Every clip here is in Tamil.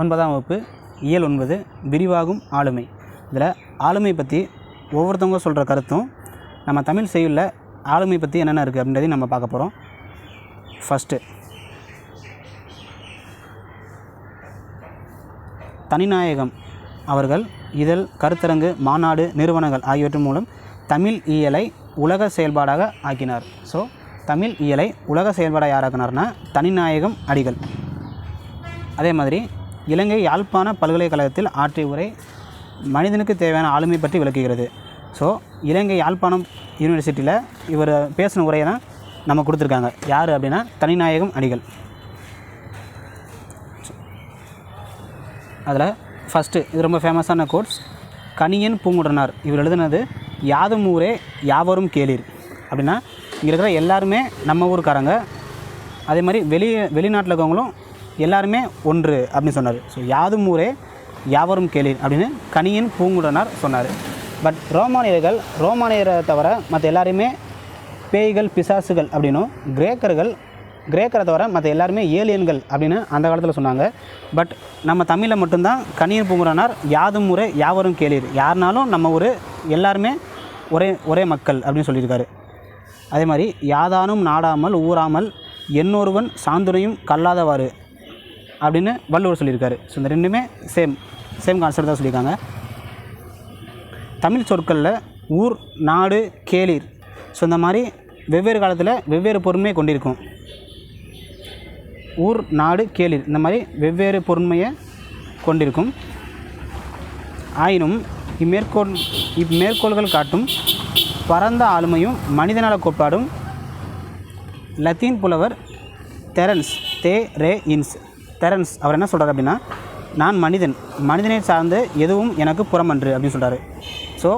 ஒன்பதாம் வகுப்பு இயல் ஒன்பது விரிவாகும் ஆளுமை. இதில் ஆளுமை பற்றி ஒவ்வொருத்தவங்க சொல்கிற கருத்தும் நம்ம தமிழ் செய்யுள்ள ஆளுமை பற்றி என்னென்ன இருக்குது அப்படின்றதையும் நம்ம பார்க்க போகிறோம் ஃபஸ்ட்டு தனிநாயகம் அவர்கள் இதழ் கருத்தரங்கு மாநாடு நிறுவனங்கள் ஆகியவற்றின் மூலம் தமிழ் இயலை உலக செயல்பாடாக ஆக்கினார். ஸோ தமிழ் இயலை உலக செயல்பாடாக யாராக்கினார்னா தனிநாயகம் அடிகள். அதே மாதிரி இலங்கை யாழ்ப்பாண பல்கலைக்கழகத்தில் ஆற்றிய உரை மனிதனுக்கு தேவையான ஆளுமை பற்றி விளக்குகிறது. ஸோ இலங்கை யாழ்ப்பாணம் யூனிவர்சிட்டியில் இவர் பேசின உரையை தான் நம்ம கொடுத்துருக்காங்க. யார் அப்படின்னா தனிநாயகம் அடிகள் அதில் ஃபஸ்ட்டு இது ரொம்ப ஃபேமஸான கோட்ஸ் கனியன் பூங்குடனார் இவர் எழுதுனது யாதும் ஊரே யாவரும் கேளீர். அப்படின்னா இங்கே இருக்கிற எல்லாருமே நம்ம ஊருக்காரங்க. அதே மாதிரி வெளி வெளிநாட்டில் இருக்கவங்களும் எல்லாருமே ஒன்று அப்படின்னு சொன்னார். ஸோ யாதும் ஊரே யாவரும் கேளீர் அப்படின்னு கனியின் பூங்குடனார் சொன்னார். பட் ரோமானியர்கள் ரோமானியரை தவிர மற்ற எல்லாருமே பேய்கள் பிசாசுகள் அப்படின்னும் கிரேக்கர்கள் கிரேக்கரை தவிர மற்ற எல்லாருமே ஏலியன்கள் அப்படின்னு அந்த காலத்தில் சொன்னாங்க. பட் நம்ம தமிழில் மட்டும்தான் கணியர் பூங்குறனார் யாதும் முறை யாவரும் கேளீர். யாருனாலும் நம்ம ஒரு எல்லாருமே ஒரே ஒரே மக்கள் அப்படின்னு சொல்லியிருக்காரு. அதே மாதிரி யாதானும் நாடாமல் ஊறாமல் என்னொருவன் சாந்துரையும் கல்லாதவாறு. அப்படின்னு வள்ளுவர் சொல்லியிருக்காரு. ஸோ இந்த ரெண்டுமே சேம் சேம் கான்செப்ட் தான் சொல்லியிருக்காங்க. தமிழ் சொற்களில் ஊர் நாடு கேளிர். ஸோ இந்த மாதிரி வெவ்வேறு காலத்தில் வெவ்வேறு பொருண்மையை கொண்டிருக்கும். ஊர் நாடு கேளிர். இந்த மாதிரி வெவ்வேறு பொருண்மையை கொண்டிருக்கும். ஆயினும் இம்மேற்கோள் இம்மேற்கோள்கள் காட்டும் பரந்த ஆளுமையும் மனிதநல கோட்பாடும் லத்தீன் புலவர் தெரன்ஸ் தே ரே இன்ஸ். தெரன்ஸ் அவர் என்ன சொல்கிறார் அப்படின்னா நான் மனிதன் மனிதனை சார்ந்து எதுவும் எனக்கு புறமன்று அப்படின்னு சொல்கிறாரு ஸோ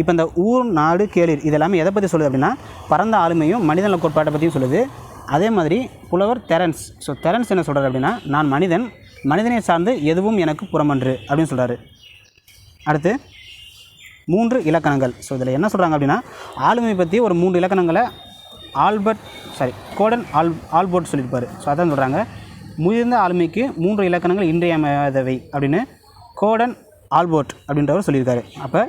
இப்போ இந்த ஊர் நாடு கேளிர் இதெல்லாமே எதை பற்றி சொல்லுது அப்படின்னா பரந்த ஆளுமையும் மனிதநல கோட்பாட்டை பற்றியும் சொல்லுது. அதே மாதிரி புலவர் தெரன்ஸ். ஸோ தெரன்ஸ் என்ன சொல்கிறார் அப்படின்னா நான் மனிதன் மனிதனை சார்ந்து எதுவும் எனக்கு புறமன்று அப்படின்னு சொல்கிறாரு அடுத்து மூன்று இலக்கணங்கள். ஸோ இதில் என்ன சொல்கிறாங்க அப்படின்னா ஆளுமை பற்றி ஒரு மூன்று இலக்கணங்களை Albert sorry Gordon all Allport சொல்லியிருப்பார். ஸோ அதான் சொல்கிறாங்க முதிர்ந்த ஆளுமைக்கு மூன்று இலக்கணங்கள் இன்றியமையாதவை அப்படின்னு கோடன் ஆல்போர்ட் அப்படின்றவர் சொல்லியிருக்காரு. அப்போ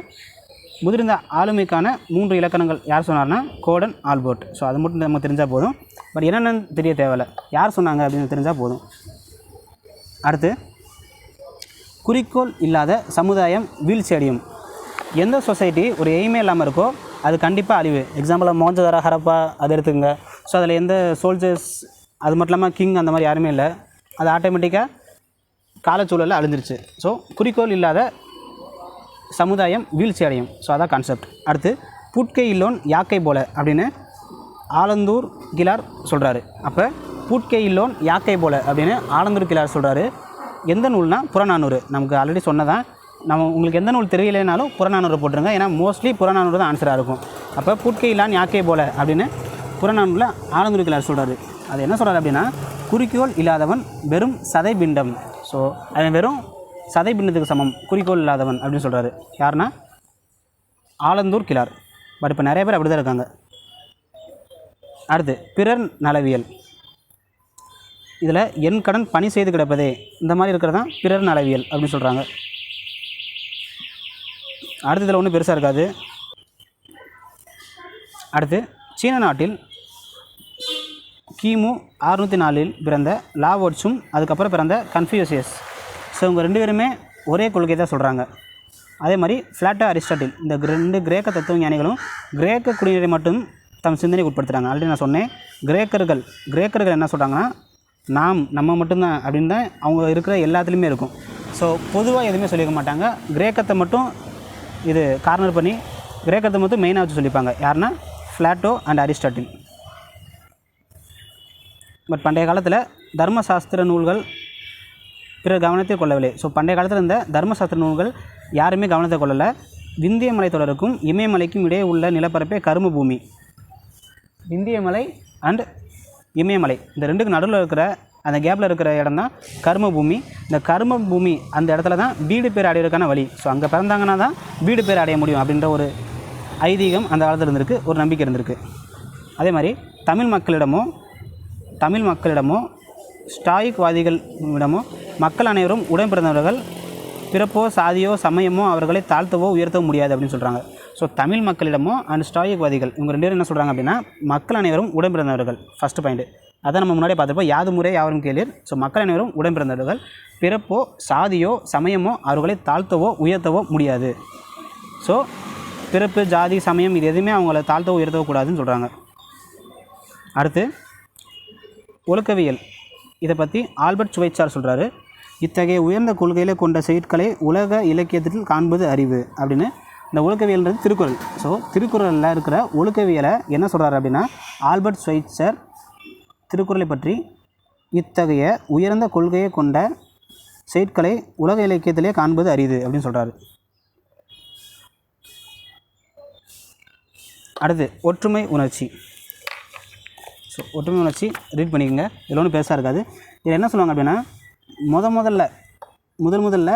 முதிர்ந்த ஆளுமைக்கான மூன்று இலக்கணங்கள் யார் சொன்னார்னா கோடன் ஆல்போர்ட். ஸோ அது மட்டும் நமக்கு தெரிஞ்சால் போதும். பட் என்னென்னு தெரிய தேவையில்ல. யார் சொன்னாங்க அப்படின்னு தெரிஞ்சால் போதும். அடுத்து குறிக்கோள் இல்லாத சமுதாயம் வீழ்ச்சி அடையும் எந்த சொசைட்டி ஒரு எய்மே இல்லாமல் இருக்கோ அது கண்டிப்பாக அழிவு. எக்ஸாம்பிளாக மோஞ்சதாரா ஹரப்பா அது எடுத்துக்கங்க. ஸோ அதில் எந்த சோல்ஜர்ஸ் அது மட்டும் இல்லாமல் கிங் அந்த மாதிரி யாருமே இல்லை. அது ஆட்டோமேட்டிக்காக காலச்சூழலில் அழிஞ்சிருச்சு. ஸோ குறிக்கோள் இல்லாத சமுதாயம் வீழ்ச்சி அடையும் ஸோ அதான் கான்செப்ட் அடுத்து பூட்கை இல்லோன் யாக்கை போல அப்படின்னு ஆலந்தூர் கிலார் சொல்கிறாரு அப்போ பூட்கை இல்லோன் யாக்கை போல அப்படின்னு ஆலந்தூர் கிலார் சொல்கிறாரு எந்த நூல்னா புறநானூறு. நமக்கு ஆல்ரெடி சொன்னதான். நம்ம உங்களுக்கு எந்த நூல் தெரியலைனாலும் புறநானூறு போட்டுருங்க. ஏன்னா மோஸ்ட்லி புறநானூறு தான் ஆன்சராக இருக்கும். அப்போ பூட்கை இல்லான் யாக்கை போல அப்படின்னு புறநானூரில் ஆலந்தூர் கிலார் சொல்கிறாரு அது என்ன சொல்கிறார் அப்படின்னா குறிக்கோள் இல்லாதவன் வெறும் சதைபிண்டம் ஸோ அவன் வெறும் சதைபிண்டத்துக்கு சமம் குறிக்கோள் இல்லாதவன் அப்படின்னு சொல்கிறாரு யாருன்னா? ஆலந்தூர் கிளார் பட் இப்போ நிறைய பேர் அப்படி தான் இருக்காங்க. அடுத்து பிறர் நலவியல். இதில் என் கடன் பணி செய்து கிடப்பதே. இந்த மாதிரி இருக்கிறது தான் பிறர் நலவியல் அப்படின்னு சொல்கிறாங்க அடுத்து இதில் ஒன்றும் பெருசாக இருக்காது. அடுத்து சீன நாட்டில் கிமு அறுநூற்றி நாலில் பிறந்த லாவோட்ஸும் அதுக்கப்புறம் பிறந்த கன்ஃபியூசியஸ் ஸோ இவங்க ரெண்டு பேருமே ஒரே கொள்கை தான் சொல்கிறாங்க அதே மாதிரி ஃப்ளாட்டா அரிஸ்டாட்டில் இந்த ரெண்டு கிரேக்க தத்துவ ஞானிகளும் கிரேக்க குடிநீரை மட்டும் தம் சிந்தனைக்கு உட்படுத்துகிறாங்க ஆல்ரெடி நான் சொன்னேன் கிரேக்கர்கள் கிரேக்கர்கள் என்ன சொல்கிறாங்கன்னா நாம் நம்ம மட்டும்தான் அப்படின்னு தான் அவங்க இருக்கிற எல்லாத்துலேயுமே இருக்கும். ஸோ பொதுவாக எதுவுமே சொல்லிக்க மாட்டாங்க. கிரேக்கத்தை மட்டும் இது கார்னர் பண்ணி கிரேக்கத்தை மட்டும் மெயினாக வச்சு சொல்லிப்பாங்க. யாருன்னா ஃப்ளாட்டோ அண்ட் அரிஸ்டாட்டில். பட் பண்டைய காலத்தில் தர்மசாஸ்திர நூல்கள் பிறர் கவனத்தை கொள்ளவில்லை. ஸோ பண்டைய காலத்தில் இருந்த தர்மசாஸ்திர நூல்கள் யாருமே கவனத்தை கொள்ளலை. விந்திய மலைத்தொடருக்கும் இமயமலைக்கும் இடையே உள்ள நிலப்பரப்பே கரும பூமி. விந்திய மலை அண்ட் இமயமலை. இந்த ரெண்டுக்கு நடுவில் இருக்கிற அந்த கேப்பில் இருக்கிற இடம் தான் கர்ம பூமி. இந்த கர்ம பூமி அந்த இடத்துல தான் வீடு பேர் அடையிறதுக்கான வழி. ஸோ அங்கே பிறந்தாங்கன்னா தான் வீடு பேர் அடைய முடியும் அப்படின்ற ஒரு ஐதீகம் அந்த காலத்தில் இருந்திருக்கு ஒரு நம்பிக்கை இருந்திருக்கு. அதே மாதிரி தமிழ் மக்களிடமும் தமிழ் மக்களிடமோ ஸ்டாயிக்வாதிகளிடமோ மக்கள் அனைவரும் உடன்பிறந்தவர்கள் பிறப்போ சாதியோ சமயமோ அவர்களை தாழ்த்தவோ உயர்த்தவோ முடியாது அப்படின்னு சொல்கிறாங்க ஸோ தமிழ் மக்களிடமோ அண்ட் ஸ்டாயிக்வாதிகள் இவங்க ரெண்டு பேரும் என்ன சொல்கிறாங்க அப்படின்னா மக்கள் அனைவரும் உடன்பிறந்தவர்கள் ஃபஸ்ட்டு பாயிண்ட் அதை நம்ம முன்னாடியே பார்த்துருப்போம். யாது முறை யாரும் கேளீர். ஸோ மக்கள் அனைவரும் உடன்பிறந்தவர்கள் பிறப்போ சாதியோ சமயமோ அவர்களை தாழ்த்தவோ உயர்த்தவோ முடியாது. ஸோ பிறப்பு ஜாதி சமயம் இது எதுவுமே அவங்கள தாழ்த்தவோ உயர்த்தவோ கூடாதுன்னு சொல்கிறாங்க அடுத்து ஒழுக்கவியல் இதை பற்றி ஆல்பர்ட் சுவைச்சார் சொல்கிறாரு இத்தகைய உயர்ந்த கொள்கையில் கொண்ட செயற்களை உலக இலக்கியத்தில் காண்பது அறிவு அப்படின்னு. இந்த ஒழுக்கவியல்ன்றது திருக்குறள். ஸோ திருக்குறளில் இருக்கிற ஒழுக்கவியலை என்ன சொல்கிறாரு அப்படின்னா ஆல்பர்ட் ஸ்வைட்சர் திருக்குறளை பற்றி இத்தகைய உயர்ந்த கொள்கையை கொண்ட செயற்களை உலக இலக்கியத்திலே காண்பது அரிது அப்படின்னு சொல்கிறாரு அடுத்து ஒற்றுமை உணர்ச்சி. ஸோ ஒற்றுமை உணர்ச்சி ரீட் பண்ணிக்கோங்க. இதில் ஒன்றும் பெருசாக இருக்காது. இதில் என்ன சொல்லுவாங்க அப்படின்னா முத முதல்ல முதல் முதல்ல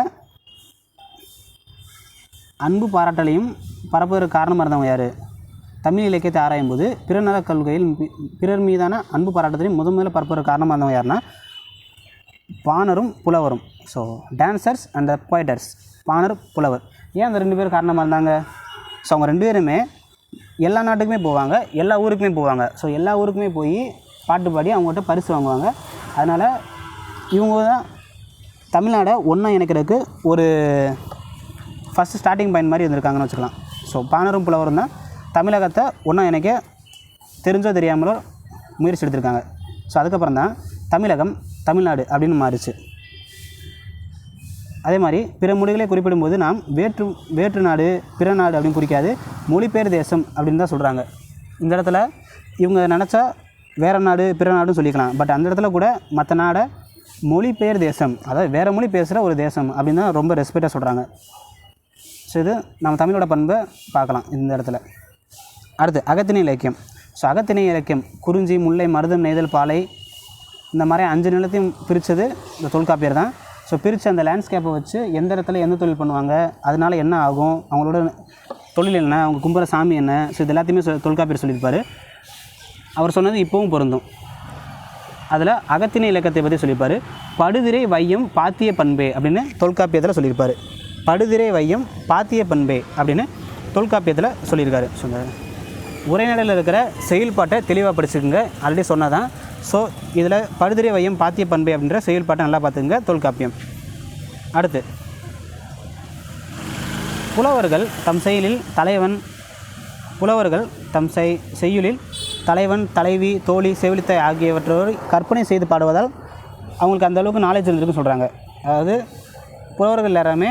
அன்பு பாராட்டலையும் பரப்புவதற்கு காரணமாக இருந்தவங்க யார்? தமிழ் இலக்கியத்தை ஆராயும் போது பிறநல கொள்கையில் பிறர் மீதான அன்பு பாராட்டத்தையும் முதன் முதல்ல பரப்புவதற்கு காரணமாக இருந்தவங்க யாருன்னா பாணரும் புலவரும். ஸோ டான்சர்ஸ் அண்ட் போய்டர்ஸ் பாணர் புலவர். ஏன் அந்த ரெண்டு பேரும் காரணமாக இருந்தாங்க? ஸோ அவங்க ரெண்டு பேருமே எல்லா நாட்டுக்குமே போவாங்க எல்லா ஊருக்குமே போவாங்க. ஸோ எல்லா ஊருக்குமே போய் பாட்டு பாடி அவங்ககிட்ட பரிசு வாங்குவாங்க. அதனால் இவங்க தான் தமிழ்நாடை ஒன்றா இணைக்கிறதுக்கு ஒரு ஃபஸ்ட்டு ஸ்டார்டிங் பாயிண்ட் மாதிரி இருந்திருக்காங்கன்னு வச்சுக்கலாம். ஸோ பாணரும் புலவரும் தான் தமிழகத்தை ஒன்றா இணைக்க தெரிஞ்சோ தெரியாமலோ முயற்சி எடுத்திருக்காங்க. ஸோ அதுக்கப்புறம் தான் தமிழகம் தமிழ்நாடு அப்படின்னு மாறிச்சு. அதே மாதிரி பிற மொழிகளை குறிப்பிடும்போது நாம் வேற்று வேற்று நாடு பிற நாடு அப்படின்னு குறிக்காது மொழிபெயர் தேசம் அப்படின்னு தான் சொல்கிறாங்க இந்த இடத்துல இவங்க நினச்சா வேறு நாடு பிற நாடுன்னு சொல்லிக்கலாம். பட் அந்த இடத்துல கூட மற்ற நாடை மொழிபெயர் தேசம் அதாவது வேறு மொழி பேசுகிற ஒரு தேசம் அப்படின்னு தான் ரொம்ப ரெஸ்பெக்டாக சொல்கிறாங்க ஸோ இது நம்ம தமிழோட பண்பை பார்க்கலாம் இந்த இடத்துல. அடுத்து அகத்திணை இலக்கியம். ஸோ அகத்திணை இலக்கியம் குறிஞ்சி முல்லை மருதம் நெய்தல் பாலை இந்த மாதிரி அஞ்சு நிலத்தையும் பிரித்தது இந்த தொல்காப்பியர் தான். ஸோ பிரித்து அந்த லேண்ட்ஸ்கேப்பை வச்சு எந்த இடத்துல எந்த தொழில் பண்ணுவாங்க அதனால் என்ன ஆகும் அவங்களோட தொழில் என்ன அவங்க கும்புற சாமி என்ன ஸோ இது எல்லாத்தையுமே சொ- தொல்காப்பியர் சொல்லியிருப்பார். அவர் சொன்னது இப்போவும் பொருந்தும். அதில் அகத்திணை இலக்கத்தை பற்றி சொல்லியிருப்பார். படுதிரை வையம் பாத்திய பண்பே அப்படின்னு தொல்காப்பியத்தில் சொல்லியிருப்பார். படுதிரை வையம் பாத்திய பண்பே அப்படின்னு தொல்காப்பியத்தில் சொல்லியிருக்காரு. சொன்னார் உரைநடையில் இருக்கிற செயல்பாட்டை தெளிவாக படிச்சுக்கோங்க. ஆல்ரெடி சொன்னதான். ஸோ இதில் படுதிரை வையம் பாத்திய பண்பை அப்படின்ற செயல்பாட்டை நல்லா பார்த்துக்குங்க தொல்காப்பியம். அடுத்து புலவர்கள் தம் செயலில் தலைவன் புலவர்கள் தம் செய் செய்யுளில் தலைவன் தலைவி தோழி செவிலித்தை ஆகியவற்றோடு கற்பனை செய்து பாடுவதால் அவங்களுக்கு அந்த அளவுக்கு நாலேஜ் இருந்திருக்குன்னு சொல்கிறாங்க அதாவது புலவர்கள் எல்லாருமே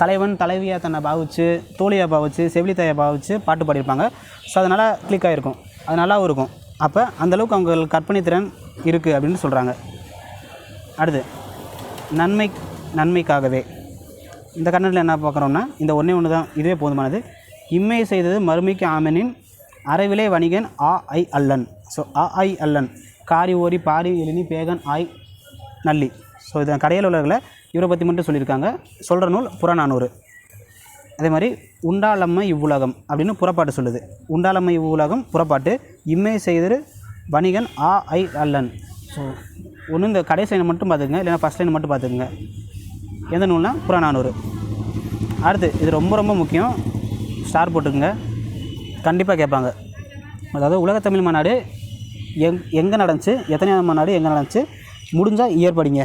தலைவன் தலைவியாக தன்னை பாவிச்சு தோழியாக பாவிச்சு செவிலித்தாயை பாவிச்சு பாட்டு பாடியிருப்பாங்க. ஸோ அதனால் கிளிக் ஆகிருக்கும் அது நல்லாவும் இருக்கும். அப்போ அந்தளவுக்கு அவங்க கற்பனை திறன் இருக்குது அப்படின்னு சொல்கிறாங்க அடுத்து நன்மை நன்மைக்காகவே. இந்த கண்ணனில் என்ன பார்க்குறோம்னா இந்த ஒன்றே ஒன்று தான் இதுவே போதுமானது. இம்மை செய்தது மறுமைக்கு ஆமனின் அறவிலே வணிகன் ஆ ஐ அல்லன். ஸோ ஆ ஐ அல்லன். காரி ஓரி பாரி எழினி பேகன் ஆய் நல்லி. ஸோ இதன் கடையில் உள்ளவர்களை இவரை பற்றி மட்டும் சொல்லியிருக்காங்க. சொல்கிற நூல் புறநானூறு. அதே மாதிரி உண்டாளம்மை இவ்வுலகம் அப்படின்னு புறப்பாட்டு சொல்லுது. உண்டாளம்மை இவ்வுலகம் புறப்பாட்டு. இம்மை செய்தரு வணிகன் ஆ ஐ அல்லன். ஸோ ஒன்று இந்த கடைசி லைனை மட்டும் பார்த்துக்குங்க. இல்லைன்னா ஃபஸ்ட் லைன் மட்டும் பார்த்துக்குங்க. எந்த நூல்னால் புறநானூறு. அடுத்து இது ரொம்ப ரொம்ப முக்கியம். ஸ்டார் போட்டுக்குங்க. கண்டிப்பாக கேட்பாங்க. அதாவது உலகத்தமிழ் மாநாடு எங் எங்கே நடந்துச்சு? எத்தனையாவது மாநாடு எங்கே நடந்துச்சு? முடிஞ்சால் இயற்படிங்க.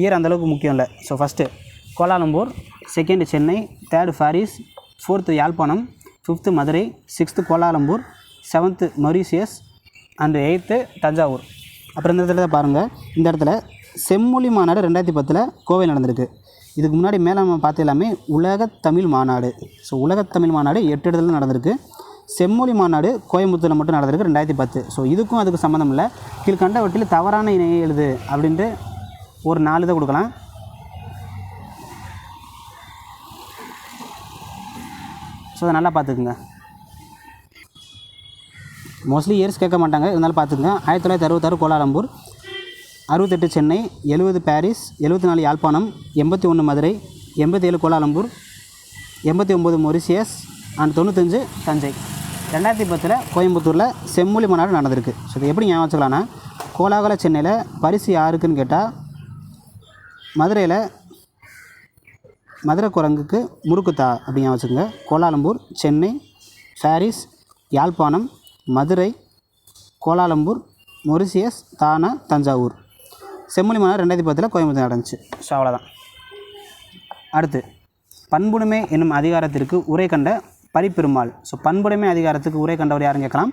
இயர் அந்தளவுக்கு முக்கியம் இல்லை so first Kuala Lumpur second Chennai third Paris fourth Jaffna fifth Madurai sixth Kuala Lumpur seventh Mauritius and eighth Thanjavur. அப்புறம் இந்த இடத்துல பாருங்கள் இந்த இடத்துல செம்மொழி மாநாடு ரெண்டாயிரத்தி பத்தில் கோவை நடந்திருக்கு. இதுக்கு முன்னாடி மேலே நம்ம பார்த்து எல்லாமே உலக தமிழ் மாநாடு. ஸோ உலக தமிழ் மாநாடு எட்டு இடத்துல நடந்திருக்கு. செம்மொழி மாநாடு கோயம்புத்தூரில் மட்டும் நடந்திருக்கு ரெண்டாயிரத்தி பத்து. ஸோ இதுக்கும் அதுக்கு சம்மந்தம் இல்லை. கீழ்கண்டவற்றில் தவறான இணையை எழுது அப்படின்ட்டு ஒரு நாலு இதை கொடுக்கலாம். ஸோ அதை நல்லா பார்த்துக்குங்க. மோஸ்ட்லி இயர்ஸ் கேட்க மாட்டாங்க. இருந்தாலும் பார்த்துக்குங்க. ஆயிரத்தி தொள்ளாயிரத்தி அறுபத்தாறு கோலாலம்பூர் அறுபத்தெட்டு சென்னை எழுபது பாரிஸ் எழுபத்தி நாலு யாழ்ப்பாணம் எண்பத்தி ஒன்று மதுரை எண்பத்தி ஏழு கோலாலம்பூர் எண்பத்தி ஒம்பது மொரிசியஸ் அண்ட் தொண்ணூத்தஞ்சு தஞ்சை. ரெண்டாயிரத்தி பத்தில் கோயம்புத்தூரில் செம்மொழி மாநாடு நடந்திருக்கு. ஸோ இது எப்படி ஞாபகம் வச்சுக்கலாம்னா கோலாகல சென்னையில் பரிசு யாருக்குன்னு கேட்டால் மதுரையில் மதுரை குரங்குக்கு முறுக்குத்தா அப்படிங்க வச்சுக்கோங்க. Kuala Lumpur Chennai Paris Jaffna Madurai Kuala Lumpur Mauritius தானா தஞ்சாவூர். செம்மொழி மாநாடு ரெண்டாயிரத்தி பத்தில் கோயம்புத்தூர் நடந்துச்சு ஸோ அவ்வளோதான் அடுத்து பண்புடைமை என்னும் அதிகாரத்திற்கு உரை கண்ட பரிப்பெருமாள். ஸோ பண்புடைமை அதிகாரத்துக்கு உரை கண்டவர் யாருன்னு கேட்கலாம்.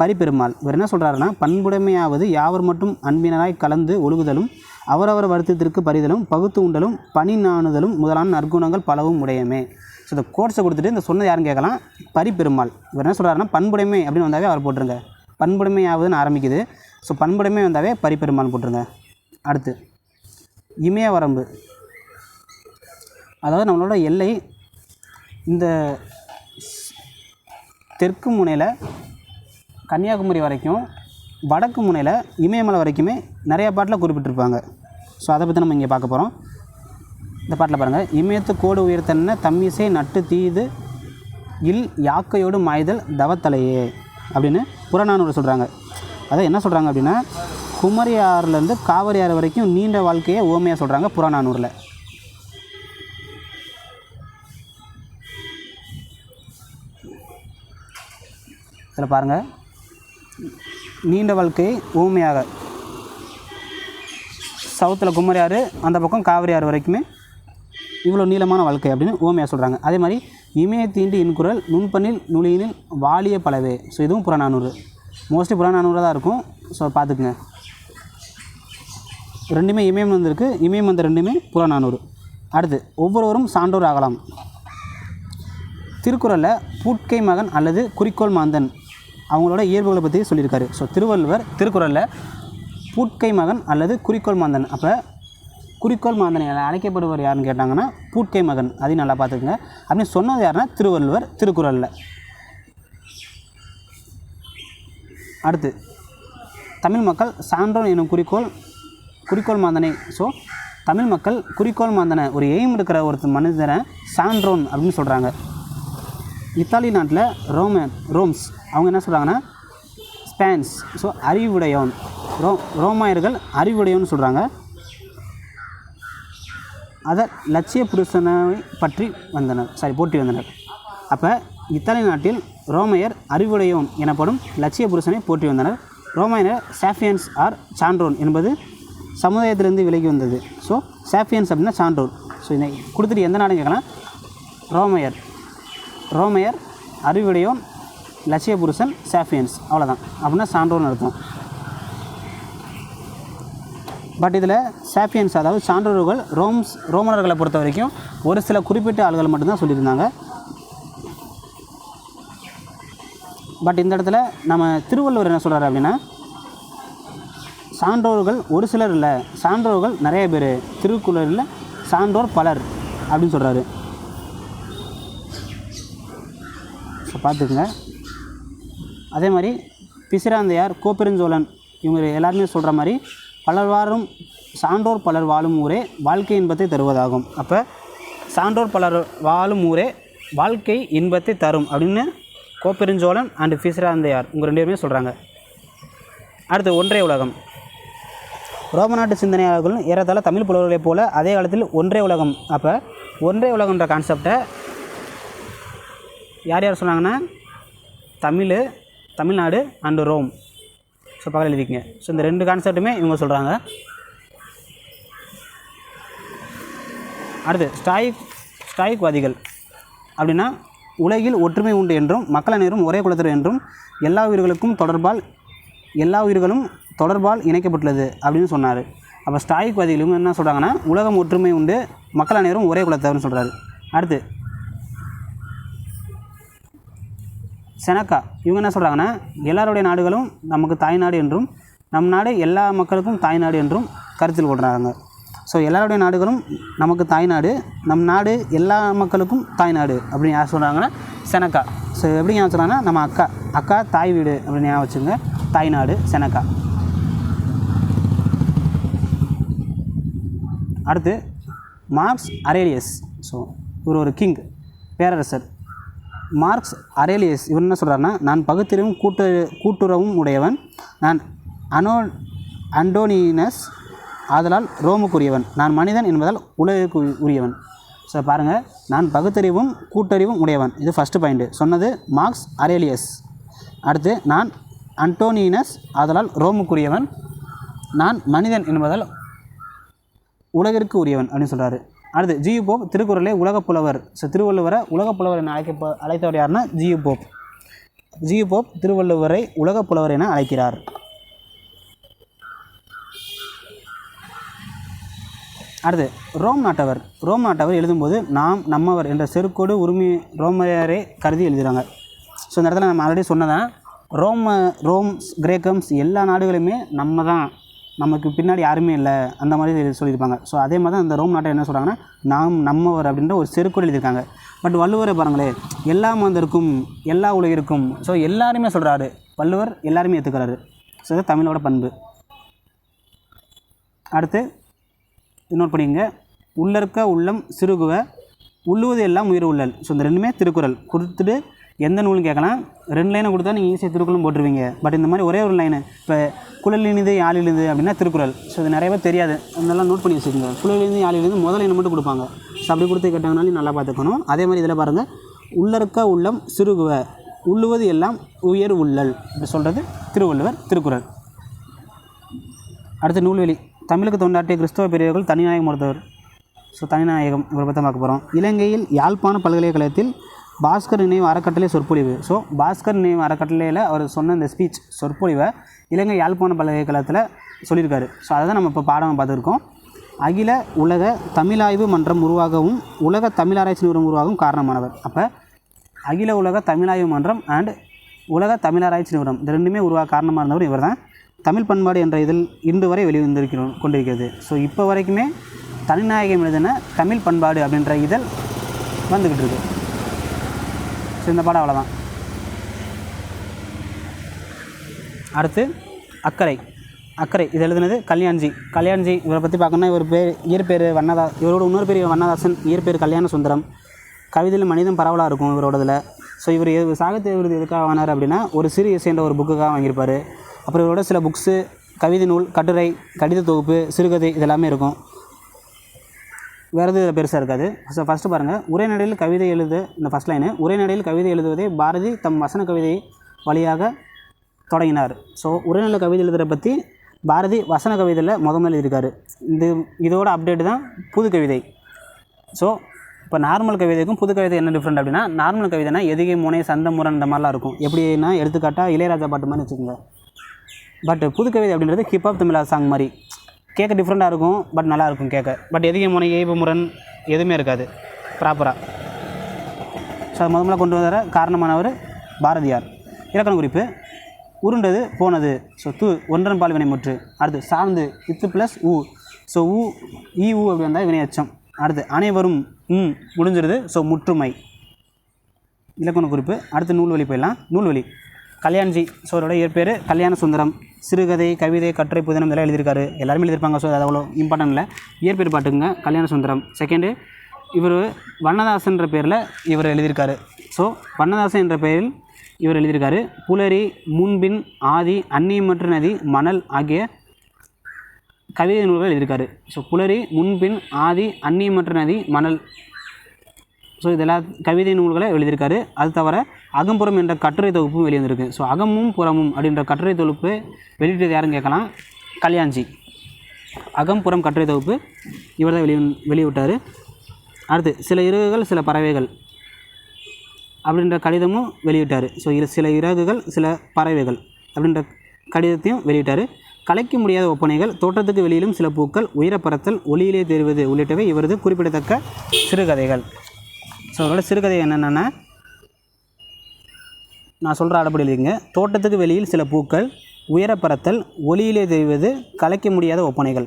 பரிப்பெருமாள். இவர் என்ன சொல்கிறாருன்னா பண்புடைமையாவது யாவர் மட்டும் அன்பினராய் கலந்து ஒழுகுதலும் அவரவர் வருத்தத்திற்கு பரிதலும் பகுத்து உண்டலும் பணி நாணுதலும் முதலான நற்குணங்கள் பலவும் உடையமே. ஸோ இந்த கோர்ஸை கொடுத்துட்டு இந்த சொன்னது யாருன்னு கேட்கலாம்? பரிப்பெருமாள். இவர் என்ன சொல்கிறாருன்னா பண்புடைமை அப்படின்னு வந்தாவே அவர் போட்டுருங்க. பண்புடைமையாவதுன்னு ஆரம்பிக்குது. ஸோ பண்புடைமை வந்தாவே பரிப்பெருமாள் போட்டுருங்க. அடுத்து இமய வரம்பு. அதாவது நம்மளோட எல்லை இந்த தெற்கு முனையில் கன்னியாகுமரி வரைக்கும் வடக்கு முனையில் இமயமலை வரைக்குமே நிறைய பாட்டில் குறிப்பிட்டிருப்பாங்க. ஸோ அதை பற்றி நம்ம இங்கே பார்க்க போகிறோம் இந்த பாட்டில் பாருங்கள் இமயத்து கோடு உயர்த்தன தம்மிசை நட்டு தீது இல் யாக்கையோடு மாய்தல் தவத்தலையே அப்படின்னு புறநானூறு சொல்கிறாங்க அதான் என்ன சொல்கிறாங்க அப்படின்னா குமரி ஆறுலேருந்து காவிரி ஆறு வரைக்கும் நீண்ட வாழ்க்கையை ஓமையாக சொல்கிறாங்க புறநானூரில். இதில் பாருங்கள் நீண்ட வாழ்க்கையை ஊமையாக சவுத்தில் குமரி ஆறு அந்த பக்கம் காவிரி ஆறு வரைக்குமே இவ்வளோ நீளமான வாழ்க்கை அப்படின்னு ஓமையாக சொல்கிறாங்க அதே மாதிரி இமய தீண்டு இன்குரல் நுண்பண்ணில் நுழியினில் வாலிய பலவே. ஸோ இதுவும் புறநானூறு மோஸ்ட்லி புறநானூறு தான் இருக்கும். ஸோ பார்த்துக்குங்க. ரெண்டுமே இமயம் வந்திருக்கு. இமயம் வந்த ரெண்டுமே புறநானூறு அடுத்து ஒவ்வொருவரும் சான்றோர் ஆகலாம். திருக்குறளில் பூட்கை மகன் அல்லது குறிக்கோள் மாந்தன். அவங்களோட இயல்புகளை பற்றி சொல்லியிருக்காரு. ஸோ திருவள்ளுவர் திருக்குறளில் பூட்கை மகன் அல்லது குறிக்கோள் மாந்தன். அப்போ குறிக்கோள் மாந்தன் அழைக்கப்படுவர் யாருன்னு கேட்டாங்கன்னா பூட்கை மகன். அதையும் நல்லா பார்த்துக்குங்க. அப்படின்னு சொன்னது யாருன்னா திருவள்ளுவர் திருக்குறளில். அடுத்து தமிழ் மக்கள் சான்றோன் எனும் குறிக்கோள் குறிக்கோள் மாந்தனை. ஸோ தமிழ் மக்கள் குறிக்கோள் மாந்தனை ஒரு எய்ம் இருக்கிற ஒருத்தர் மனிதனை சான்றோன் அப்படின்னு சொல்கிறாங்க இத்தாலி நாட்டில் ரோமன் ரோம்ஸ் அவங்க என்ன சொல்கிறாங்கன்னா ஸ்பான்ஸ் ஸோ அறிவுடையவன் ரோ ரோமாயர்கள் அறிவுடையவன் சொல்கிறாங்க அதை லட்சிய புருஷனை பற்றி வந்தனர். சாரி போட்டி வந்தனர். அப்போ இத்தாலி நாட்டில் ரோமையர் அறிவுடையவன் எனப்படும் லட்சிய புருஷனை போற்றி வந்தனர். ரோமையர் சாஃபியன்ஸ் ஆர் சான்றோன் என்பது சமுதாயத்திலிருந்து விலகி வந்தது. ஸோ சாஃபியன்ஸ் அப்படின்னா சான்றோர். ஸோ இதை கொடுத்துட்டு எந்த நாடும் கேட்கலாம். ரோமையர். ரோமையர் அறிவுடையோன் லட்சிய புருஷன் சாஃபியன்ஸ். அவ்வளோதான் அப்படின்னா சான்றோர்னு அர்த்தம். பட் இதில் சாஃபியன்ஸ் அதாவது சான்றோர்கள் ரோம்ஸ் ரோமனர்களை பொறுத்த வரைக்கும் ஒரு சில குறிப்பிட்ட ஆள்கள் மட்டும்தான் சொல்லியிருந்தாங்க. பட் இந்த இடத்துல நம்ம திருவள்ளுவர் என்ன சொல்கிறாரு அப்படின்னா சான்றோர்கள் ஒரு சிலர் இல்லை சான்றோர்கள் நிறைய பேர் திருக்குறளில் சான்றோர் பலர் அப்படின்னு சொல்கிறாரு ஸோ பார்த்துக்குங்க. அதே மாதிரி பிசிராந்தையார் கோப்பெருஞ்சோழன் இவங்க எல்லாருமே சொல்கிற மாதிரி பலர் வாழும் சான்றோர் பலர் வாழும் ஊரே வாழ்க்கை இன்பத்தை தருவதாகும். அப்போ சான்றோர் பலர் வாழும் ஊரே வாழ்க்கை இன்பத்தை தரும் அப்படின்னு கோப்பெருஞ்சோழன் அண்டு பிசிராந்தையார் இவங்க ரெண்டு பேருமே சொல்கிறாங்க அடுத்து ஒன்றே உலகம். ரோம நாட்டு சிந்தனையாளர்களும் ஏறத்தாழ தமிழ் புலவர்களைப் போல அதே காலத்தில் ஒன்றே உலகம். அப்போ ஒன்றே உலகன்ற கான்செப்டை யார் யார் சொன்னாங்கன்னா? Tamil Tamil Nadu and Rome so பக்கத்தில் எழுதிக்கங்க. ஸோ இந்த ரெண்டு கான்செப்ட்டுமே இவங்க சொல்கிறாங்க அடுத்து ஸ்டாயிக் ஸ்டாயிக்வாதிகள் அப்படின்னா உலகில் ஒற்றுமை உண்டு என்றும் மக்கள் அனைவரும் ஒரே குலத்தர் என்றும் எல்லா உயிர்களுக்கும் தொடர்பால் எல்லா உயிர்களும் தொடர்பால் இணைக்கப்பட்டுள்ளது அப்படின்னு சொன்னார். அப்போ ஸ்டாயிக்வாதிகள் இவங்க என்ன சொல்கிறாங்கன்னா உலகம் ஒற்றுமை உண்டு மக்கள் அனைவரும் ஒரே குலத்தவர்னு சொல்கிறாரு அடுத்து செனக்கா. இவங்க என்ன சொல்கிறாங்கன்னா எல்லாருடைய நாடுகளும் நமக்கு தாய்நாடு என்றும் நம் நாடு எல்லா மக்களுக்கும் தாய்நாடு என்றும் கருத்தில் கொள்கிறாங்க ஸோ எல்லாருடைய நாடுகளும் நமக்கு தாய்நாடு நம் நாடு எல்லா மக்களுக்கும் தாய்நாடு அப்படின்னு யார் சொல்கிறாங்கன்னா செனக்கா. ஸோ எப்படி ஞாபகம் சொல்கிறாங்கன்னா நம்ம அக்கா அக்கா தாய் வீடு அப்படின்னு ஞாபகம் வச்சுங்க தாய்நாடு செனக்கா. அடுத்து மார்க்ஸ் அரேலியஸ். ஸோ இவர் ஒரு கிங் பேரரசர். மார்க்ஸ் அரேலியஸ் இவர் என்ன சொல்கிறாருன்னா நான் பகுத்தறிவும் கூட்டு கூட்டுறவும் உடையவன். நான் அனோ அண்டோனினஸ் ஆதலால் ரோமுக்குரியவன். நான் மனிதன் என்பதால் உலகிற்கு உரியவன் ஸோ பாருங்கள் நான் பகுத்தறிவும் கூட்டறிவும் உடையவன். இது ஃபஸ்ட்டு பாயிண்ட்டு சொன்னது மார்க்ஸ் அரேலியஸ் அடுத்து நான் அண்டோனினஸ் ஆதலால் ரோமுக்குரியவன். நான் மனிதன் என்பதால் உலகிற்கு உரியவன். அப்படின்னு சொல்கிறாரு அடுத்து ஜியு போப் திருக்குறளே உலக புலவர். ஸோ திருவள்ளுவரை உலக புலவர் என அழைக்க அழைத்தவர் யாருன்னா ஜியு போப். ஜியு போப் திருவள்ளுவரை உலக புலவர் என அழைக்கிறார். அடுத்து ரோம் நாட்டவர். ரோம் நாட்டவர் எழுதும்போது நாம் நம்மவர் என்ற செருக்கோடு உரிமை ரோமையரே கருதி எழுதுகிறாங்க ஸோ இந்த இடத்துல நம்ம ஆல்ரெடி சொன்னதான் ரோம ரோம்ஸ் கிரேக்கம்ஸ் எல்லா நாடுகளுமே நம்ம தான் நமக்கு பின்னாடி யாருமே இல்லை அந்த மாதிரி சொல்லியிருப்பாங்க. ஸோ அதே மாதிரி தான் அந்த ரோம் நாட்டை என்ன சொல்கிறாங்கன்னா நாம் நம்மவர் அப்படின்ற ஒரு செருக்கோடு எழுதியிருக்காங்க. பட் வள்ளுவரை பாருங்களேன் எல்லா மாந்தருக்கும் எல்லா உலகிற்கும் ஸோ எல்லாருமே சொல்கிறாரு வள்ளுவர் எல்லாருமே ஏற்றுக்கிறாரு ஸோ இது தமிழோட பண்பு. அடுத்து இன்னொரு படிங்க உள்ளற்க உள்ளம் சிறுகுவ உள்ளுவது எல்லாம் உயிர் உள்ளல். ஸோ இந்த ரெண்டுமே திருக்குறள். கொடுத்துட்டு எந்த நூலும் கேட்கலாம்? ரெண்டு லைனை கொடுத்தா நீங்கள் ஈஸியாக திருக்குறளும் போட்டுருவீங்க. பட் இந்த மாதிரி ஒரே ஒரு லைனு இப்போ குழலினிது யாழிலிருந்து அப்படின்னா திருக்குறள். ஸோ இது நிறைய பேர் தெரியாது. அதெல்லாம் நோட் பண்ணி வச்சுக்கோங்க. குழலிருந்து யாழிலிருந்து முதல் லைனை மட்டும் கொடுப்பாங்க. ஸோ அப்படி கொடுத்து கேட்டாங்கனாலும் நல்லா பார்த்துக்கணும். அதே மாதிரி இதில் பாருங்கள் உள்ளற்க உள்ளம் சிறுகுவ உள்ளுவது எல்லாம் உயர் உள்ளல். இப்படி சொல்கிறது திருவள்ளுவர் திருக்குறள். அடுத்து நூல்வெளி. தமிழுக்கு தொண்டாற்றிய கிறிஸ்தவ பெரியவர்கள் தனிநாயகம் ஒருத்தவர். ஸோ தனிநாயகம் இவரை பற்றி பார்க்க போகிறோம் இலங்கையில் யாழ்ப்பாண பல்கலைக்கழகத்தில் பாஸ்கர் நினைவு அறக்கட்டளை சொற்பொழிவு. ஸோ பாஸ்கர் நினைவு அறக்கட்டளையில் அவர் சொன்ன இந்த ஸ்பீச் சொற்பொழிவை இலங்கை யாழ்ப்பாண பல்கலைக்கழகத்தில் சொல்லியிருக்காரு. ஸோ அதை தான் நம்ம இப்போ பாடம் பார்த்துருக்கோம். அகில உலக தமிழாய்வு மன்றம் உருவாகவும் உலக தமிழாராய்ச்சி நிறுவனம் உருவாகவும் காரணமானவர். அப்போ அகில உலக தமிழாய்வு மன்றம் அண்ட் உலக தமிழாராய்ச்சி நிறுவனம் இது ரெண்டுமே உருவாக காரணமாக இருந்தவர் இவர் தான். தமிழ் பண்பாடு என்ற இதில் இன்று வரை வெளிவந்திருக்கிறோம் கொண்டிருக்கிறது. ஸோ இப்போ வரைக்குமே தனிநாயகம் எழுதின தமிழ் பண்பாடு அப்படின்ற இதழ் வந்துக்கிட்டு இருக்குது ஸோ இந்த பாடம் அவ்வளோதான் அடுத்து அக்கறை. அக்கறை. இது எழுதுனது கல்யாண்ஜி. கல்யாண்ஜி இவரை பற்றி பார்க்கணும்னா இவர் பேர் இயற்பேர் வண்ணதா இவரோட இன்னொரு பேர் வண்ணதாசன் இயற்பேர் கல்யாண சுந்தரம் கவிதையில் மனிதன் பரவலாக இருக்கும் இவரோடதில் ஸோ இவர் சாகித்ய விருது எதுக்காக வாங்கினார் அப்படின்னா ஒரு சிறு இசைன்ற ஒரு புக்குக்காக வாங்கியிருப்பார். அப்புறம் இவரோட சில புக்ஸு கவிதை நூல் கட்டுரை கடித தொகுப்பு சிறுகதை இதெல்லாமே இருக்கும். வேறு எதுவும் பெருசாக இருக்காது. ஸோ ஃபஸ்ட்டு பாருங்கள் உரைநடையில் கவிதை எழுத இந்த ஃபஸ்ட் லைனு உரைநடையில் கவிதை எழுதுவதே பாரதி தம் வசன கவிதை வழியாக தொடங்கினார். ஸோ உரைநடையில் கவிதை எழுதுகிற பற்றி பாரதி வசன கவிதையில் முத முதல்ல எழுதியிருக்காரு. இந்த இதோட அப்டேட் தான் புது கவிதை. ஸோ இப்போ நார்மல் கவிதைக்கும் புது கவிதை என்ன டிஃப்ரெண்ட் அப்படின்னா நார்மல் கவிதைனா எதுகை முனை சந்த முரண் இந்த மாதிரிலாம் இருக்கும். எப்படின்னா எடுத்துக்காட்டால் இளையராஜா பாட்டு மாதிரி வச்சுக்கோங்க. பட் புது கவிதை அப்படின்றது ஹிப்ஹாப் தமிழா சாங் மாதிரி. கேட்க டிஃப்ரெண்ட்டாக இருக்கும் பட் நல்லா இருக்கும் கேட்க பட் எதிகை முனை ஏய்பு முரண் எதுவுமே இருக்காது. ப்ராப்பராக ஸோ அது முதல்ல கொண்டு வர காரணமானவர் பாரதியார். இலக்கண குறிப்பு உருண்டது போனது. ஸோ து ஒன்றன் பால் வினைமுற்று அடுத்து சார்ந்து இத்து ப்ளஸ் ஊ ஸோ ஊ ஈ ஊ அப்படி வந்தால் வினையச்சம் அடுத்து அனைவரும் ம் முடிஞ்சிருது. ஸோ முற்றுமை. இலக்கண குறிப்பு அடுத்து நூல்வழி போயிடலாம். நூல்வழி. கல்யாண்ஜி ஸோ அவரோட இயற்பேர் கல்யாண சுந்தரம். சிறுகதை கவிதை கட்டுரை புதினம் இதெல்லாம் எழுதியிருக்காரு. எல்லாருமே எழுதியிருப்பாங்க. ஸோ அது அவ்வளோ இம்பார்ட்டன்ட் இல்லை. இயற்பேர் பாட்டுங்க. கல்யாண சுந்தரம். செகண்டு இவர் வண்ணதாசன்ற பேரில் இவர் எழுதியிருக்காரு. ஸோ வண்ணதாசன் என்ற பெயரில் இவர் எழுதியிருக்காரு. புலரி முன்பின் ஆதி அந்நியமற்ற நதி மணல் ஆகிய கவிதை நூல்கள் எழுதியிருக்காரு. ஸோ புலரி முன்பின் ஆதி அந்நியமற்ற நதி மணல். ஸோ இதெல்லாம் கவிதை நூல்களை எழுதியிருக்காரு. அது தவிர அகம்புறம் என்ற கட்டுரை தொகுப்பும் வெளிவந்திருக்கு. ஸோ அகமும் புறமும் அப்படின்ற கட்டுரை தொகுப்பு வெளியிட்டது யாருன்னு கேட்கலாம்? கல்யாண்ஜி. அகம்புறம் கட்டுரை தொகுப்பு இவர் தான் வெளி வெளியிட்டார். அடுத்து சில இறகுகள் சில பறவைகள் அப்படின்ற கடிதமும் வெளியிட்டார். ஸோ இரு சில இறகுகள் சில பறவைகள் அப்படின்ற கடிதத்தையும் வெளியிட்டார். கலைக்க முடியாத ஒப்பனைகள் தோற்றத்துக்கு வெளியிலும் சில பூக்கள் உயரப்பறத்தல் ஒளியிலே தெரிவது உள்ளிட்டவை இவரது குறிப்பிடத்தக்க சிறுகதைகள். ஸோ அதோட சிறுகதை என்னென்னா நான் சொல்கிற அடப்படி எழுதிங்க தோட்டத்துக்கு வெளியில் சில பூக்கள் உயரப்பறத்தல் ஒளியிலே தெரிவது கலைக்க முடியாத ஒப்பனைகள்.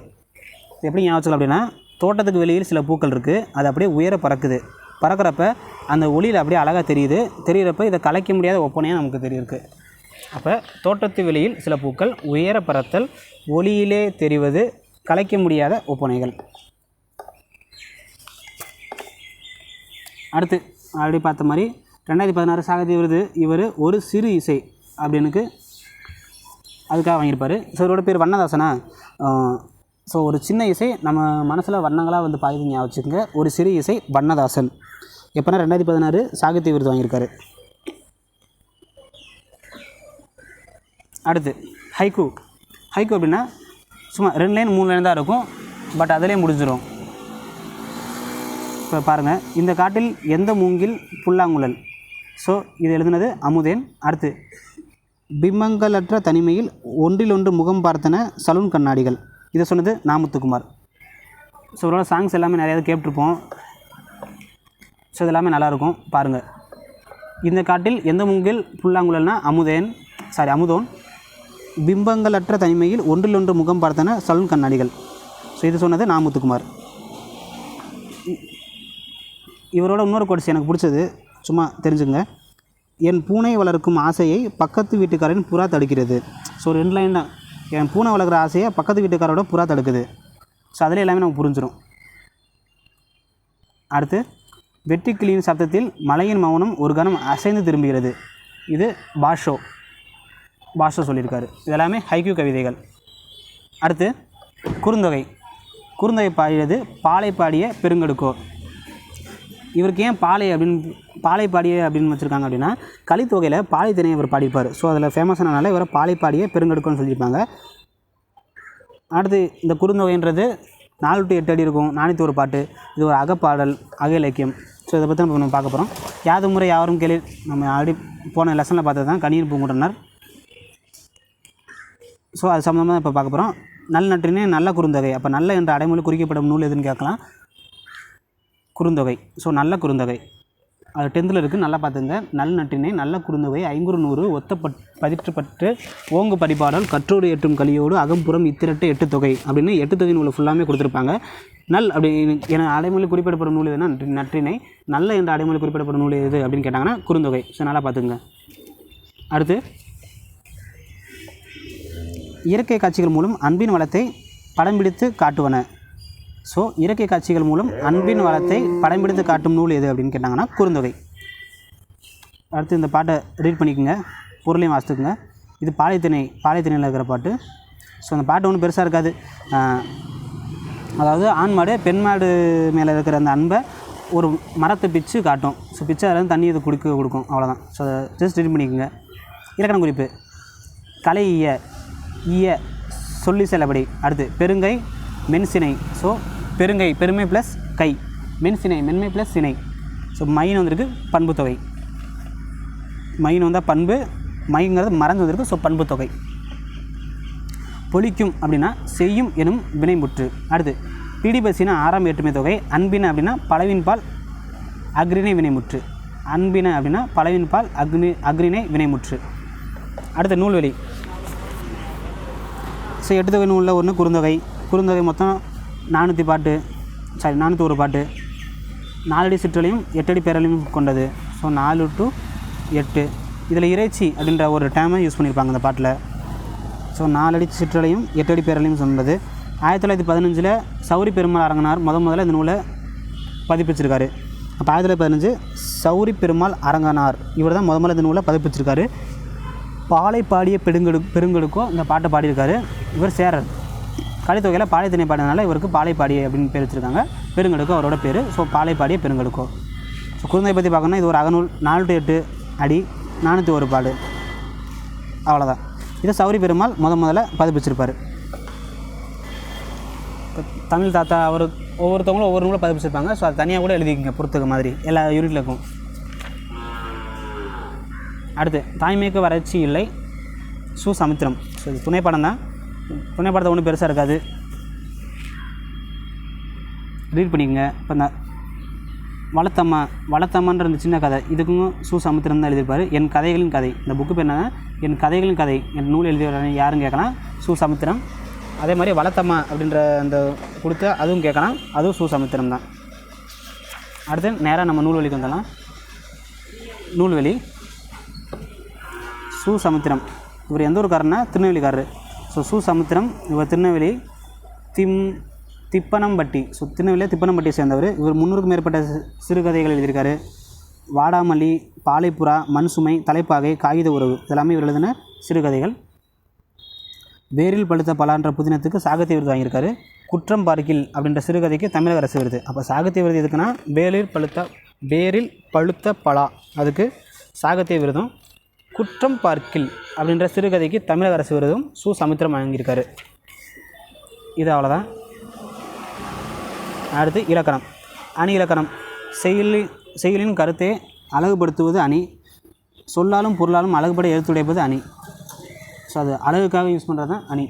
இது எப்படி ஞாபகம் அப்படின்னா தோட்டத்துக்கு வெளியில் சில பூக்கள் இருக்குது அது அப்படியே உயர பறக்குது. பறக்கிறப்ப அந்த ஒளியில் அப்படியே அழகாக தெரியுது. தெரிகிறப்ப இதை கலைக்க முடியாத ஒப்பனையாக நமக்கு தெரியிருக்கு. அப்போ தோட்டத்து வெளியில் சில பூக்கள் உயர பறத்தல் ஒளியிலே தெரிவது கலைக்க முடியாத ஒப்பனைகள். அடுத்து ஆல்ரெடி பார்த்த மாதிரி ரெண்டாயிரத்தி பதினாறு சாகித்ய விருது இவர் ஒரு சிறு இசை அப்படின்னுக்கு அதுக்காக வாங்கியிருப்பார். ஸோ இவரோட பேர் வண்ணதாசனா? ஸோ ஒரு சின்ன இசை நம்ம மனசில் வண்ணங்களாக வந்து பாயுது ஞாபகம் வச்சுக்கோங்க. ஒரு சிறு இசை வண்ணதாசன். எப்போனா ரெண்டாயிரத்தி பதினாறு சாகித்ய விருது வாங்கியிருக்காரு. அடுத்து ஹைக்கூ ஹைக்கூ அப்படின்னா சும்மா ரெண்டு லைன் மூணு லைன் தான் இருக்கும். பட் அதிலே முடிஞ்சிடும் இப்போ பாருங்கள் இந்த காட்டில் எந்த மூங்கில் புல்லாங்குழல்? ஸோ இது எழுதுனது அமுதேன். அடுத்து பிம்பங்களற்ற தனிமையில் ஒன்றிலொன்று முகம் பார்த்தன சலூன் கண்ணாடிகள். இதை சொன்னது நாமுத்துக்குமார். ஸோ இவரோட சாங்ஸ் எல்லாமே நிறையா கேட்டிருப்போம். ஸோ இது எல்லாமே நல்லாயிருக்கும். பாருங்கள் இந்த காட்டில் எந்த மூங்கில் புல்லாங்குழல்னா அமுதேன்? சாரி அமுதோன். பிம்பங்களற்ற தனிமையில் ஒன்றிலொன்று முகம் பார்த்தன சலூன் கண்ணாடிகள். ஸோ இது சொன்னது நாமுத்துக்குமார். இவரோட இன்னொரு கோட்ஸ் எனக்கு பிடிச்சது. சும்மா தெரிஞ்சுங்க. என் பூனை வளர்க்கும் ஆசையை பக்கத்து வீட்டுக்காரன் புறா தடுக்கிறது. ஸோ ரெண்டு லைன் தான். என் பூனை வளர்க்குற ஆசையை பக்கத்து வீட்டுக்காரோட புறா தடுக்குது. ஸோ அதில் எல்லாமே நமக்கு புரிஞ்சிடும் அடுத்து வெட்டி கிளியின் சப்தத்தில் மலையின் மௌனம் ஒரு கணம் அசைந்து திரும்புகிறது. இது பாஷோ. பாஷோ சொல்லியிருக்காரு. இதெல்லாமே ஹைக்யூ கவிதைகள். அடுத்து குறுந்தொகை. குறுந்தொகை பாடியது பாலை பாடிய பெருங்கடுக்கோ இவருக்கு ஏன் பாலை அப்படின்னு பாலைப்பாடியே அப்படின்னு வச்சுருக்காங்க அப்படின்னா கலித்தொகையில் பாலைத்தினை இவர் பாடிப்பார். ஸோ அதில் ஃபேமஸானனால இவரை பாலைப்பாடியே பாடிய சொல்லியிருப்பாங்க. அடுத்து இந்த குறுந்தொகைன்றது நாலு டு எட்டு அடி இருக்கும். நானூற்றி ஒரு பாட்டு. இது ஒரு அகப்பாடல் அக இலக்கியம் ஸோ இதை பற்றி நம்ம நம்ம பார்க்க போகிறோம் யாது முறை யாரும் கேள்வி நம்ம ஆல்ரெடி போன லெசனில் பார்த்தது தான் கணியர் பூங்குன்றனர். ஸோ அது சம்மந்தமாக இப்போ பார்க்க போகிறோம் நல்ல நற்றினே நல்ல குறுந்தொகை. அப்போ நல்ல என்ற அடைமொழி குறிக்கப்படும் நூல் எதுன்னு கேட்கலாம். குறுந்தொகை. ஸோ நல்ல குறுந்தொகை. அது டென்த்தில் இருக்குது நல்லா பார்த்துங்க. நல் நற்றினை நல்ல குறுந்தொகை ஐங்குறு நூறு ஒத்த பட் பதிற்றுப்பட்டு ஓங்கு படிப்பாடல் கற்றோடு எட்டும் கலியோடு அகம்புறம் இத்திரட்டு எட்டு தொகை அப்படின்னு எட்டு தொகை நூலை ஃபுல்லாமே கொடுத்துருப்பாங்க. நல் அப்படி என அடைமொழி குறிப்பிடப்படும் நூல் எதுனா நற்றினை நல்ல என்ற அடைமொழி குறிப்பிடப்படும் நூல் எது அப்படின்னு கேட்டாங்கன்னா குறுந்தொகை. ஸோ நல்லா பார்த்துங்க. அடுத்து இயற்கை காட்சிகள் மூலம் அன்பின் வளத்தை படம் பிடித்து காட்டுவன. ஸோ இயற்கை காட்சிகள் மூலம் அன்பின் வளத்தை படம் பிடித்து காட்டும் நூல் எது அப்படின்னு கேட்டாங்கன்னா குறுந்தொகை. அடுத்து இந்த பாட்டை ரீட் பண்ணிக்கோங்க. பொருளையும் வாசித்துக்குங்க. இது பாலைத்திணை பாலைத்திணையில் இருக்கிற பாட்டு. ஸோ அந்த பாட்டு ஒன்றும் பெருசாக இருக்காது. அதாவது ஆண் மாடு பெண் மாடு மேலே இருக்கிற அந்த அன்பை ஒரு மரத்தை பிச்சு காட்டும். ஸோ பிச்சு அதில் தண்ணி இது குடிக்க கொடுக்கும். அவ்வளோதான் ஸோ அதை ஜஸ்ட் ரீட் பண்ணிக்கோங்க. இலக்கண குறிப்பு. கலை ஈய ஈய சொல்லி செல்லபடி. அடுத்து பெருங்கை மென்சினை. ஸோ பெருங்கை பெருமை ப்ளஸ் கை. மென்சினை மென்மை ப்ளஸ் சினை. ஸோ மைன் வந்திருக்கு பண்பு தொகை. மைன் வந்தால் பண்பு மைங்கிறது மறந்து வந்திருக்கு ஸோ பண்பு தொகை. பொழிக்கும் அப்படின்னா செய்யும் எனும் வினைமுற்று. அடுத்து பிடிபசினா ஆறாம் ஏற்றுமை தொகை. அன்பின அப்படின்னா பலவின் பால் அக்ரிணை வினைமுற்று. அன்பின அப்படின்னா பலவின் பால் அக்னி அக்ரிணை வினைமுற்று. அடுத்த நூல்வெளி. ஸோ எட்டு தொகை நூலில் ஒன்று குறுந்தொகை. குறுந்தொகை மொத்தம் நானூற்றி பாட்டு சாரி நானூற்றி ஒரு பாட்டு. நாலடி சிற்றலையும் எட்டடி பேரலையும் கொண்டது. ஸோ நாலு டு எட்டு. இதில் இறைச்சி அப்படின்ற ஒரு டேமை யூஸ் பண்ணியிருப்பாங்க அந்த பாட்டில். ஸோ நாலடி சிற்றலையும் எட்டடி பேரலையும் சொன்னது. ஆயிரத்தி தொள்ளாயிரத்தி பதினஞ்சில் சௌரி பெருமாள் அரங்கனார் முத முதல்ல இந்த நூலை பதிப்பிச்சிருக்காரு. அப்போ ஆயிரத்தி தொள்ளாயிரத்தி பதினஞ்சு சௌரி பெருமாள் அரங்கனார் இவர் தான் முத முதல்ல இந்த நூலை பதிப்பிச்சிருக்காரு. பாலை பாடிய பெருங்கெடு பெருங்கெடுக்கோ இந்த பாட்டை பாடியிருக்காரு. இவர் சேரர். கலித்தொகையில் பாலை திணை பாடினால இவருக்கு பாலைப்பாடி அப்படின்னு பேர் வச்சுருக்காங்க. பெருங்கடுக்கோ அவரோட பேர். ஸோ பாலைப்பாடிய பெருங்கடுக்கோ. ஸோ குழந்தை பற்றி பார்க்கணும்னா இது ஒரு அகநூல் நாலு டு எட்டு அடி நானூற்றி ஒரு பாடு. அவ்வளோதான் இதை சௌரி பெருமாள் முத முதல்ல பதிப்பிச்சிருப்பார். தமிழ் தாத்தா அவர் ஒவ்வொருத்தவங்களும் ஒவ்வொரு நூலை பதிப்பிச்சிருப்பாங்க. ஸோ அது தனியாக கூட எழுதிக்கிங்க புறத்துக்கு மாதிரி. எல்லா யூனிட்லக்கும் அடுத்து தாய்மைக்கு வறட்சி இல்லை சு சமுத்திரம். ஸோ இது துணைப்படம் தான் துணைப்படத்தை ஒன்றும் பெருசாக இருக்காது. ரீட் பண்ணிக்கங்க. இப்போ இந்த வளத்தம்மா வளத்தம்மான்ற இந்த சின்ன கதை இதுக்கும் சு சமுத்திரம் தான் எழுதியிருப்பார். என் கதைகளின் கதை. இந்த புக்கு பேர் என்னன்னா என் கதைகளின் கதை. என் நூல் எழுதியவர் யாருன்னு கேட்கலாம்? சு சமுத்திரம் அதே மாதிரி வளத்தம்மா அப்படின்ற அந்த கொடுத்து அதுவும் கேட்கலாம். அதுவும் சு சமுத்திரம் தான். அடுத்து நேராக நம்ம நூல்வெளிக்கு வந்துடலாம். நூல்வெளி சு சமுத்திரம் இவர் எந்த ஊருக்காரர்னா? திருநெல்வேலிக்காரர். ஸோ சுசமுத்திரம் இவர் திருநெல்வேலி திம் திப்பனம்பட்டி. ஸோ திருநெல்வேலியில் திப்பனம்பட்டியை சேர்ந்தவர். இவர் முன்னூறுக்கும் மேற்பட்ட சிறுகதைகள் எழுதியிருக்காரு. வாடாமல்லி பாலைப்புறா மண் சுமை தலைப்பாகை காகித உறவு. இதெல்லாமே இவர் எழுதின சிறுகதைகள். வேரில் பழுத்த பலான்ற புதினத்துக்கு சாகித்ய விருது வாங்கியிருக்காரு. குற்றம் பார்க்கில் அப்படின்ற சிறுகதைக்கு தமிழக அரசு விருது. அப்போ சாகித்ய விருது எதுக்குன்னா வேலில் பழுத்த வேரில் பழுத்த பலா. அதுக்கு சாகித்ய விருதும். குற்றம் பார்க்கில் அப்படின்ற சிறுகதைக்கு தமிழக அரசு விருதும் சு. சமுத்திரம் வழங்கியிருக்காரு. இது அவ்வளோதான் அடுத்து இலக்கணம். அணி இலக்கணம். செயலி செயலின் கருத்தை அழகுபடுத்துவது அணி. சொல்லாலும் பொருளாலும் அழகுபட எடுத்துடைப்பது அணி. ஸோ அது அழகுக்காக யூஸ் பண்ணுறது தான் அணி.